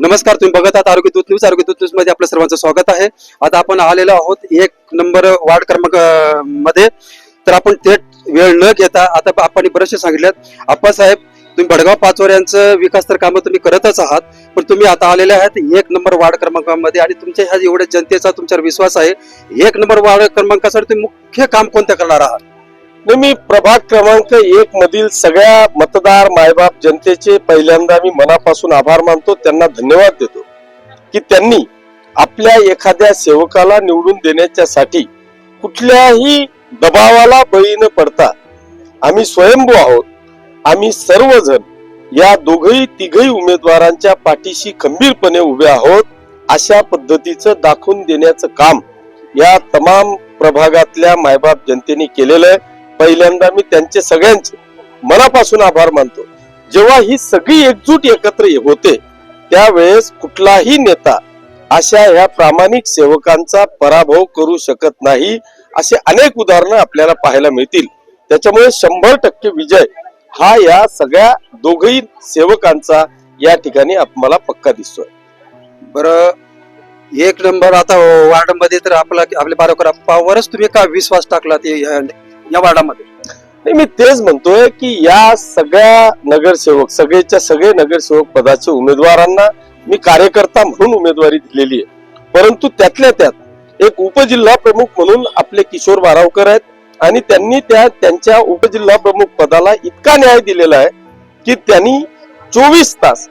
नमस्कार तुम्ही बघत आहात आरोग्य दूत न्यूज. आरोग्य दूत न्यूजमध्ये आपलं सर्वांचं स्वागत आहे. आता आपण आलेलो आहोत एक नंबर वार्ड क्रमांकमध्ये. तर आपण थेट वेळ न घेता आता आपण बरेचसे सांगितलेत. आप्पासाहेब तुम्ही बडगाव पाचवर यांचं विकास तर कामं तुम्ही करतच आहात पण तुम्ही आता आलेले आहात एक नंबर वार्ड क्रमांकामध्ये आणि तुमच्या ह्या एवढ्या जनतेचा तुमच्यावर विश्वास आहे. एक नंबर वार्ड क्रमांकासाठी तुम्ही मुख्य काम कोणतं करणार आहात? नाही, मी प्रभाग क्रमांक एक मधील सगळ्या मतदार मायबाप जनतेचे पहिल्यांदा मी मनापासून आभार मानतो त्यांना धन्यवाद देतो की त्यांनी आपल्या एखाद्या सेवकाला निवडून देण्याच्यासाठी कुठल्याही दबावाला बळी न पडता आम्ही स्वयंभू आहोत. आम्ही सर्वजण या दोघही तिघही उमेदवारांच्या पाठीशी खंबीरपणे उभे आहोत. अशा पद्धतीचं दाखवून देण्याचं काम या तमाम प्रभागातल्या मायबाप जनतेने केलेलं आहे. पहिल्यांदा मी त्यांचे सगळ्यांचे मनापासून आभार मानतो. जेव्हा ही सगळी एकजूट एकत्र होते त्यावेळेस कुठलाही नेता अशा ह्या प्रामाणिक सेवकांचा पराभव करू शकत नाही असे अनेक उदाहरणं आपल्याला पाहायला मिळतील. त्याच्यामुळे शंभर टक्के विजय हा या सगळ्या दोघही सेवकांचा या ठिकाणी मला पक्का दिसतोय. बर एक नंबर आता वार्डमध्ये तर आपला आपले बारोकर अप्पावरच तुम्ही का विश्वास टाकला ते या वार्डामध्ये? नाही मी तेच म्हणतोय की या सगळ्या नगरसेवक सगळेच्या सगळे नगरसेवक पदाच्या उमेदवारांना मी कार्यकर्ता म्हणून उमेदवारी दिलेली आहे. परंतु त्यातल्या त्यात एक उपजिल्हा प्रमुख म्हणून आपले किशोर बारावकर आहेत आणि त्यांनी त्या त्यांच्या उपजिल्हा प्रमुख पदाला इतका न्याय दिलेला आहे की त्यांनी चोवीस तास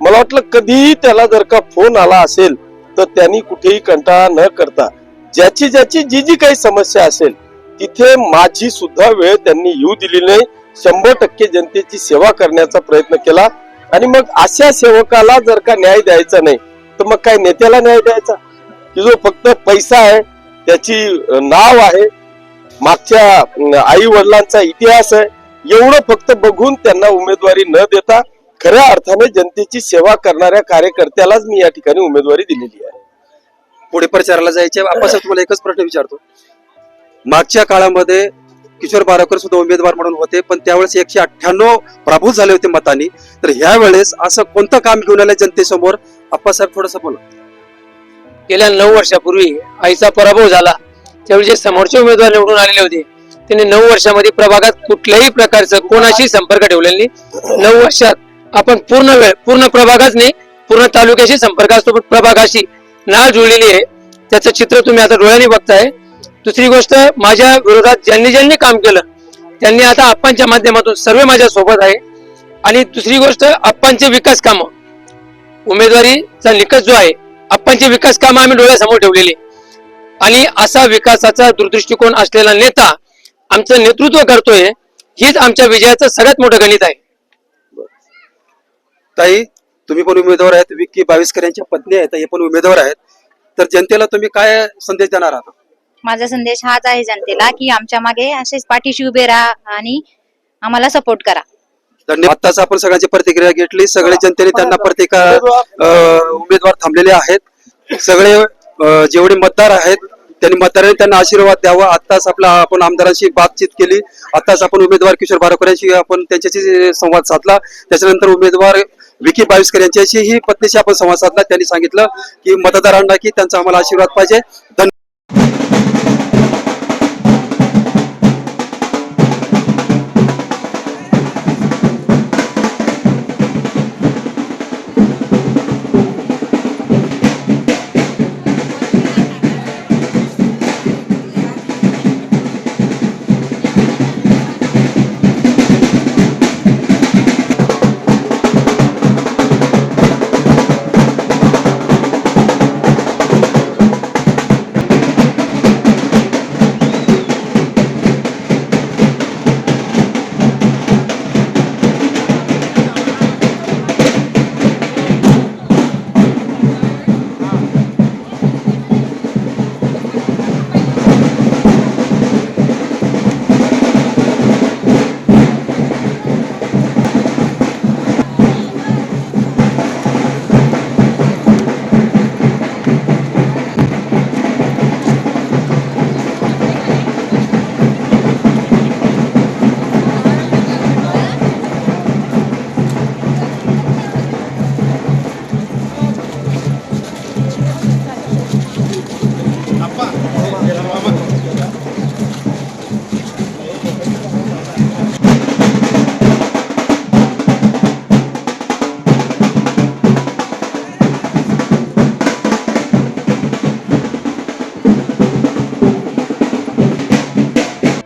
मला वाटलं कधीही त्याला जर का फोन आला असेल तर त्यांनी कुठेही कंटाळा न करता ज्याची ज्याची जी जी काही समस्या असेल तिथे माझी सुद्धा वेळ त्यांनी येऊ दिली नाही. शंभर टक्के जनतेची सेवा करण्याचा प्रयत्न केला. आणि मग अशा सेवकाला जर का न्याय द्यायचा नाही तर मग काय नेत्याला न्याय द्यायचा? की जो फक्त पैसा आहे त्याची नाव आहे मागच्या आई वडिलांचा इतिहास आहे एवढं फक्त बघून त्यांना उमेदवारी न देता खऱ्या अर्थाने जनतेची सेवा करणाऱ्या कार्यकर्त्यालाच मी या ठिकाणी उमेदवारी दिलेली आहे. पुढे प्रचाराला जायचे आपण तुम्हाला एकच प्रश्न विचारतो. मागच्या काळामध्ये किशोर बाराकर सुद्धा उमेदवार म्हणून होते पण त्यावेळेस एकशे अठ्ठ्याण्णव प्राभूत झाले होते मतांनी. तर ह्या वेळेस असं कोणतं काम घेऊन आलं जनतेसमोर? आप्पासाहेब थोडस बोला. गेल्या नऊ वर्षापूर्वी आईचा पराभव झाला. त्यावेळी जे समोरचे उमेदवार निवडून आलेले होते त्यांनी नऊ वर्षामध्ये प्रभागात कुठल्याही प्रकारचं कोणाशी संपर्क ठेवलेला नाही. नऊ वर्षात आपण पूर्ण वेळ पूर्ण प्रभागाच नाही पूर्ण तालुक्याशी संपर्क असतो पण प्रभागाशी नाळ जुळलेली आहे. त्याचं चित्र तुम्ही आता डोळ्याने बघताय. दुसरी गोष्ट माझ्या विरोधात ज्यांनी ज्यांनी काम केलं त्यांनी आता आप्पांच्या माध्यमातून सर्व माझ्या सोबत आहे. आणि दुसरी गोष्ट आप्पांचे विकास कामं. उमेदवारीचा निकष जो आहे आप्पांचे विकास कामं आम्ही डोळ्यासमोर ठेवलेली. आणि असा विकासाचा दूरदृष्टिकोन असलेला नेता आमचं नेतृत्व करतोय हीच आमच्या विजयाचं सगळ्यात मोठं गणित आहे. ताई तुम्ही पण उमेदवार आहेत. विक्की बावीसकर यांच्या पत्नी आहेत हे पण उमेदवार आहेत. तर जनतेला तुम्ही काय संदेश देणार आहात? माझा संदेश हाच आहे जनतेला की आमच्या मागे असेच पाठीशी उभे राहा आणि आम्हाला सपोर्ट करा. आताच आपण सगळ्यांची प्रतिक्रिया घेतली. सगळे जनतेने त्यांना प्रतिका उमेदवार थांबलेले आहेत. सगळे जेवढे मतदार आहेत त्यांनी मतदारांनी त्यांना आशीर्वाद द्यावा. आताच आपला आपण आमदारांशी बातचीत केली. आताच आपण उमेदवार किशोर बारोकर यांशी आपण त्यांच्याशी संवाद साधला. त्याच्यानंतर उमेदवार विकी बाविस्कर यांच्याशी ही पत्नीशी आपण संवाद साधला. त्यांनी सांगितलं की मतदारांना की त्यांचा आम्हाला आशीर्वाद पाहिजे. धन्यवाद.